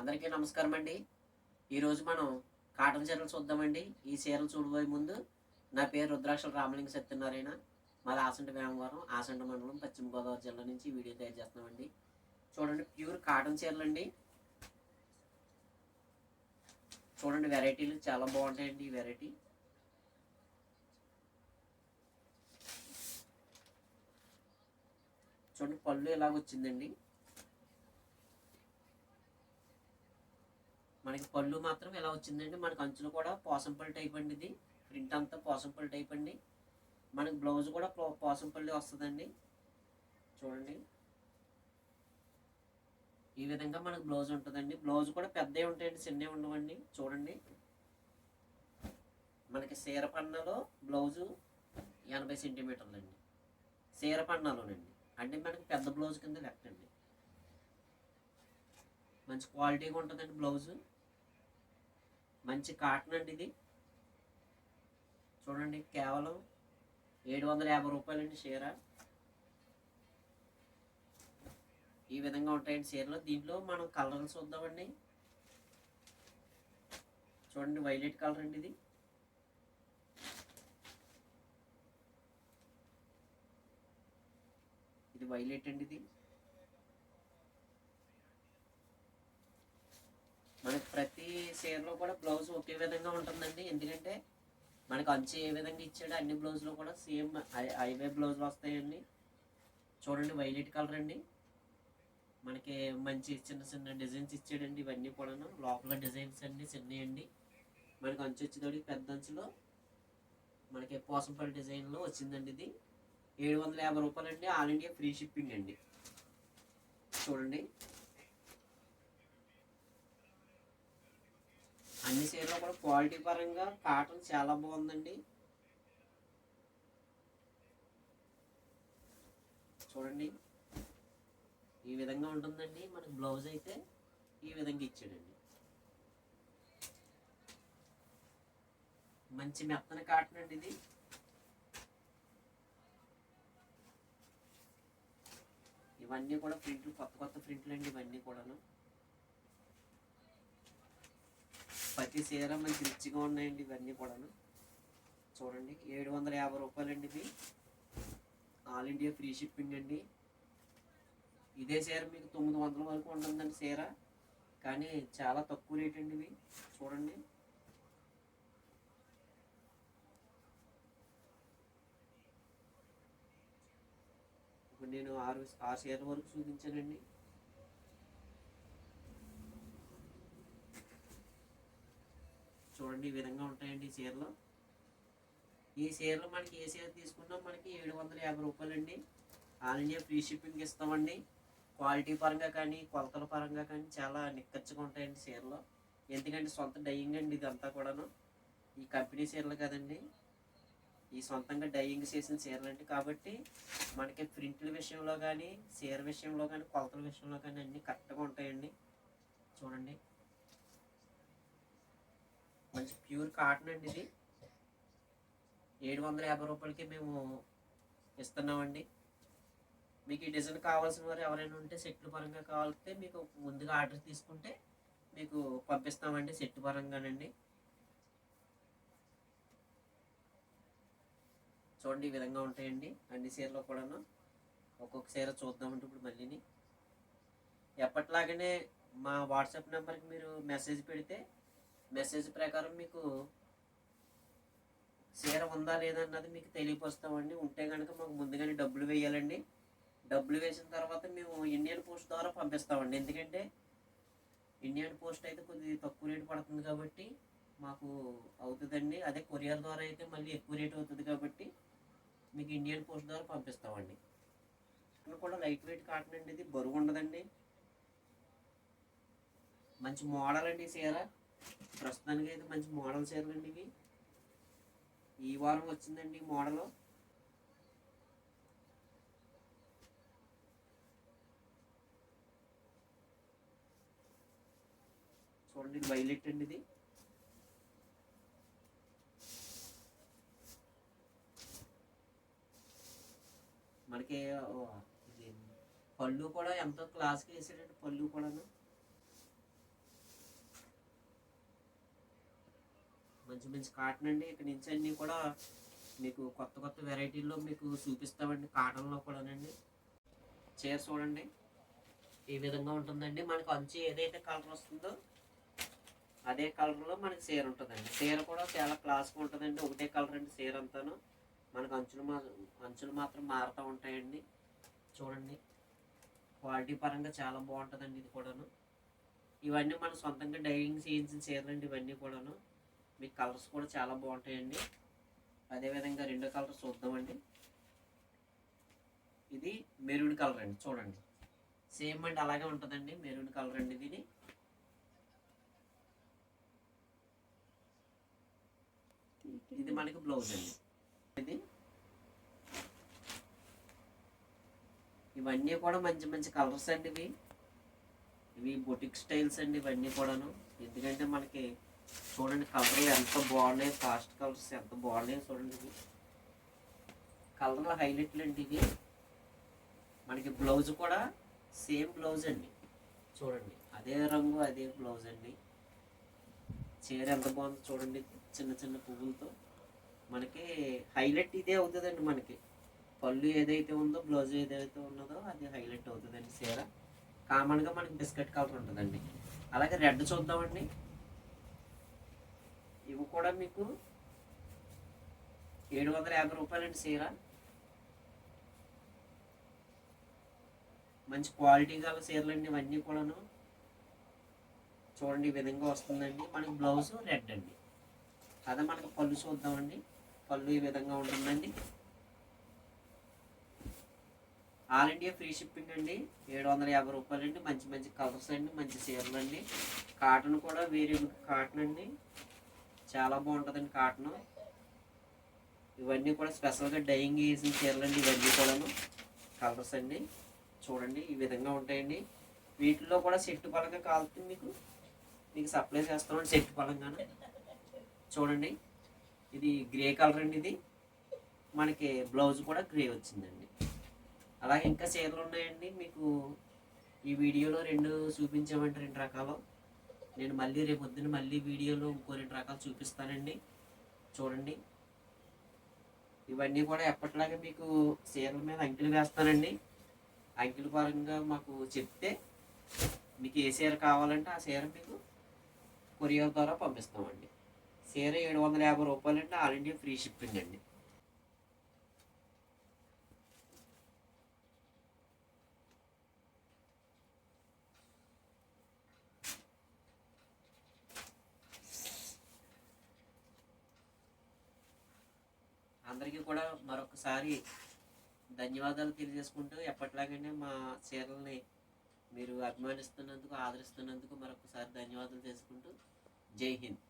అందరికీ నమస్కారం అండి. ఈరోజు మనం కాటన్ చీరలు చూద్దామండి. ఈ చీరలు చూడబోయే ముందు నా పేరు రుద్రాక్షల రామలింగ సత్యనారాయణ. మాది ఆసంట వేమవరం ఆసంట మండలం పశ్చిమ గోదావరి జిల్లా నుంచి వీడియో తయారు చేస్తున్నామండి చూడండి ప్యూర్ కాటన్ చీరలు అండి చూడండి వెరైటీలు చాలా బాగుంటాయండి ఈ వెరైటీ. చూడండి పళ్ళు ఇలాగ వచ్చిందండి. మనకి పళ్ళు మాత్రం ఎలా వచ్చిందండి మనకి అంచులు కూడా పోసంపల్లి టైప్ అండి ఇది. ప్రింట్ అంతా పోసంపల్లి టైప్ అండి. మనకి బ్లౌజ్ కూడా పోసం పోసంపల్లి వస్తుందండి. చూడండి. ఈ విధంగా మనకు బ్లౌజ్ ఉంటుందండి. బ్లౌజ్ కూడా పెద్దవి ఉంటాయండి చిన్నవి ఉండవండి. చూడండి. మనకి సీరపన్నలో బ్లౌజు ఎనభై సెంటీమీటర్లు అండి సీర పన్నాలోనండి. అంటే మనకి పెద్ద బ్లౌజ్ కింద లెక్క అండి మంచి క్వాలిటీగా ఉంటుందండి బ్లౌజు మంచి కాటన్ అండి ఇది. చూడండి కేవలం ఏడు వందల యాభై రూపాయలండి చీర. ఈ విధంగా ఉంటాయండి చీరలు. దీంట్లో మనం కలర్లు చూద్దామండి. చూడండి వైలెట్ కలర్ అండి ఇది. ఇది వైలెట్ అండి ఇది. మనకి ప్రతి చీరలో కూడా బ్లౌజ్ ఒకే విధంగా ఉంటుందండి. ఎందుకంటే మనకి అంచు ఏ విధంగా ఇచ్చాడో అన్ని బ్లౌజ్లో కూడా సేమ్ హైవే బ్లౌజ్లు వస్తాయండి. చూడండి వైలెట్ కలర్ అండి. మనకి మంచి చిన్న చిన్న డిజైన్స్ ఇచ్చాడండి ఇవన్నీ కూడాను. లోపల డిజైన్స్ అన్ని చిన్నవి అండి మనకి అంచు వచ్చేటోడికి పెద్ద అంచులో మనకి పోసంపల్లి డిజైన్లో వచ్చిందండి ఇది. ఏడు వందల యాభై రూపాయలండి. ఆల్ ఇండియా ఫ్రీ షిప్పింగ్ అండి. చూడండి. అన్ని చీరలు కూడా క్వాలిటీ పరంగా కాటన్ చాలా బాగుందండి. చూడండి. ఈ విధంగా ఉంటుందండి. మనకి బ్లౌజ్ అయితే ఈ విధంగా ఇచ్చాడండి. మంచి మెత్తన కాటన్ అండి ఇది. ఇవన్నీ కూడా ప్రింట్లు కొత్త కొత్త ప్రింట్లు అండి ఇవన్నీ కూడాను. ప్రతి చీర మంచి రిచ్గా ఉన్నాయండి ఇవన్నీ కూడాను. చూడండి ఏడు వందల యాభై రూపాయలండి ఇది ఆల్ ఇండియా ఫ్రీ షిప్పింగ్ అండి. ఇదే చీర మీకు తొమ్మిది వందల వరకు ఉంటుందండి చీర. కానీ చాలా తక్కువ రేట్ అండి ఇవి. చూడండి. ఇప్పుడు నేను ఆరు ఆరు చీరల వరకు చూపించానండి. చూడండి ఈ విధంగా ఉంటాయండి ఈ చీరలు. ఈ చీరలు మనకి ఏ చీర తీసుకున్నా? మనకి ఏడు వందల యాభై రూపాయలండి. ఆల్ ఇండియా ఫ్రీ షిప్పింగ్ ఇస్తామండి. క్వాలిటీ పరంగా కానీ కొలతల పరంగా కానీ చాలా నిక్కచ్చిగా ఉంటాయండి చీరలు. ఎందుకంటే సొంత డైయింగ్ అండి ఇదంతా కూడాను. ఈ కంపెనీ చీరలు కదండి. ఈ సొంతంగా డయ్యింగ్ చేసిన చీరలు అండి. కాబట్టి మనకి ప్రింట్ల విషయంలో కానీ చీర విషయంలో కానీ కొలతల విషయంలో కానీ అన్నీ కరెక్ట్గా ఉంటాయండి. చూడండి. మంచి ప్యూర్ కాటన్ అండి ఇది. ఏడు వందల యాభై రూపాయలకి మేము ఇస్తున్నామండి. మీకు ఈ డిజైన్ కావాల్సిన వారు ఎవరైనా ఉంటే సెట్లు పరంగా కావాలంటే మీకు ముందుగా ఆర్డర్ తీసుకుంటే మీకు పంపిస్తామండి సెట్ పరంగానండి. చూడండి ఈ విధంగా ఉంటాయండి అన్ని చీరలు కూడాను. ఒక్కొక్క చీర చూద్దామంటే ఇప్పుడు మళ్ళీని. ఎప్పట్లాగనే మా వాట్సాప్ నెంబర్కి మీరు మెసేజ్ పెడితే మెసేజ్ ప్రకారం మీకు చీర ఉందా లేదా అన్నది మీకు తెలియపరుస్తామండి. ఉంటే కనుక మాకు ముందుగానే డబ్బులు వేయాలండి. డబ్బులు వేసిన తర్వాత మేము ఇండియన్ పోస్ట్ ద్వారా పంపిస్తామండి. ఎందుకంటే ఇండియన్ పోస్ట్ అయితే కొద్దిగా తక్కువ రేటు పడుతుంది కాబట్టి మాకు అవుతుందండి. అదే కొరియర్ ద్వారా అయితే మళ్ళీ ఎక్కువ రేట్ అవుతుంది కాబట్టి మీకు ఇండియన్ పోస్ట్ ద్వారా పంపిస్తామండి. కూడా లైట్ వెయిట్ కాటన్ అండి. ఇది బరువు ఉండదండి. మంచి మోడల్ అండి ఈ చీర. ప్రస్తుతానికి అయితే మంచి మోడల్ చీరలు అండి ఇవి. ఈ వారం వచ్చిందండి ఈ చూడండి వైలెట్ అండి ఇది. మనకి ఇది పళ్ళు కూడా ఎంతో క్లాస్గా వేసాడండి పళ్ళు కూడాను. మంచి మంచి కాటన్ అండి. ఇక్కడ నుంచి అన్నీ కూడా మీకు కొత్త కొత్త వెరైటీల్లో మీకు చూపిస్తామండి. కాటన్లో కూడానండి. చీర చూడండి. ఈ విధంగా ఉంటుందండి. మనకు అంచు ఏదైతే కలర్ వస్తుందో అదే కలర్లో మనకి చీర ఉంటుందండి. చీర కూడా చాలా క్లాస్గా ఉంటుందండి. ఒకటే కలర్ అండి చీర అంతాను. మనకు అంచులు మా అంచులు మాత్రం మారుతూ ఉంటాయండి. చూడండి. క్వాలిటీ పరంగా చాలా బాగుంటుందండి ఇది కూడాను. ఇవన్నీ మనం సొంతంగా డైయింగ్ చేయించిన చీరలు అండి ఇవన్నీ కూడాను. మీకు కలర్స్ కూడా చాలా బాగుంటాయండి. అదేవిధంగా రెండో కలర్ చూద్దామండి. ఇది మెరూన్ కలర్ అండి చూడండి. సేమ్ అండి అలాగే ఉంటుందండి మెరూన్ కలర్ అండి ఇది ఇది మనకి బ్లౌజ్ అండి. ఇది. ఇవన్నీ కూడా మంచి మంచి కలర్స్ అండి ఇవి. ఇవి బొటిక్ స్టైల్స్ అండి ఇవన్నీ కూడాను. ఎందుకంటే మనకి చూడండి కలర్లు ఎంత బాగున్నాయి ఫాస్ట్ కలర్స్ ఎంత బాగున్నాయి చూడండి ఇవి. కలర్ హైలైట్లు అండి ఇవి? మనకి బ్లౌజ్ కూడా సేమ్ బ్లౌజ్ అండి. చూడండి అదే రంగు అదే బ్లౌజ్ అండి. చీర ఎంత బాగుందో చూడండి చిన్న చిన్న పువ్వులతో. మనకి హైలైట్ ఇదే అవుతుందండి మనకి. పళ్ళు ఏదైతే ఉందో బ్లౌజ్ ఏదైతే ఉన్నదో అది హైలైట్ అవుతుందండి చీర. కామన్గా మనకి బిస్కెట్ కలర్ ఉంటుందండి. అలాగే రెడ్ చూద్దామండి. ఇవి కూడా మీకు ఏడు వందల యాభై రూపాయలండి చీర. మంచి క్వాలిటీ గల చీరలు అండి ఇవన్నీ కూడాను. చూడండి ఈ విధంగా వస్తుందండి. మనకి బ్లౌజ్ రెడ్ అండి. అదే మనకి పళ్ళు చూద్దామండి. పళ్ళు ఈ విధంగా ఉంటుందండి. ఆల్ ఇండియా ఫ్రీ షిప్పింగ్ అండి. ఏడు వందల యాభై రూపాయలు అండి మంచి మంచి కలర్స్ అండి. మంచి చీరలు అండి కాటన్ కూడా వేరే కాటన్ అండి. చాలా బాగుంటుందండి కాటన్. ఇవన్నీ కూడా స్పెషల్గా డైయింగ్ వేసిన చీరలు అండి ఇవన్నీ కూడాను. కలర్స్ అండి. చూడండి ఈ విధంగా ఉంటాయండి. వీటిల్లో కూడా సెట్ పరంగా కాలుతుంది మీకు. మీకు సప్లై చేస్తామండి సెట్టు పరంగా చూడండి. ఇది గ్రే కలర్ అండి ఇది. మనకి బ్లౌజ్ కూడా గ్రే వచ్చిందండి. అలాగే ఇంకా చీరలు ఉన్నాయండి. మీకు ఈ వీడియోలో రెండు చూపించామంటే రెండు రకాలు. నేను మళ్ళీ రేపు పొద్దున్న మళ్ళీ వీడియోలో ఇంకో రెండు రకాలు చూపిస్తానండి. చూడండి. ఇవన్నీ కూడా ఎప్పటిలాగే మీకు చీరల మీద అంకెలు వేస్తానండి. అంకెల పరంగా మాకు చెప్తే మీకు ఏ చీర కావాలంటే ఆ చీర మీకు కొరియర్ ద్వారా పంపిస్తామండి. చీర ఏడు వందల యాభై రూపాయలండి. ఆల్ ఇండియా ఫ్రీ షిప్పింగ్ అండి. అందరికీ కూడా మరొకసారి ధన్యవాదాలు తెలియజేసుకుంటూ ఎప్పటిలాగానే మా చీరల్ని మీరు అభిమానిస్తున్నందుకు ఆదరిస్తున్నందుకు మరొకసారి ధన్యవాదాలు తెలుసుకుంటూ జై హింద్.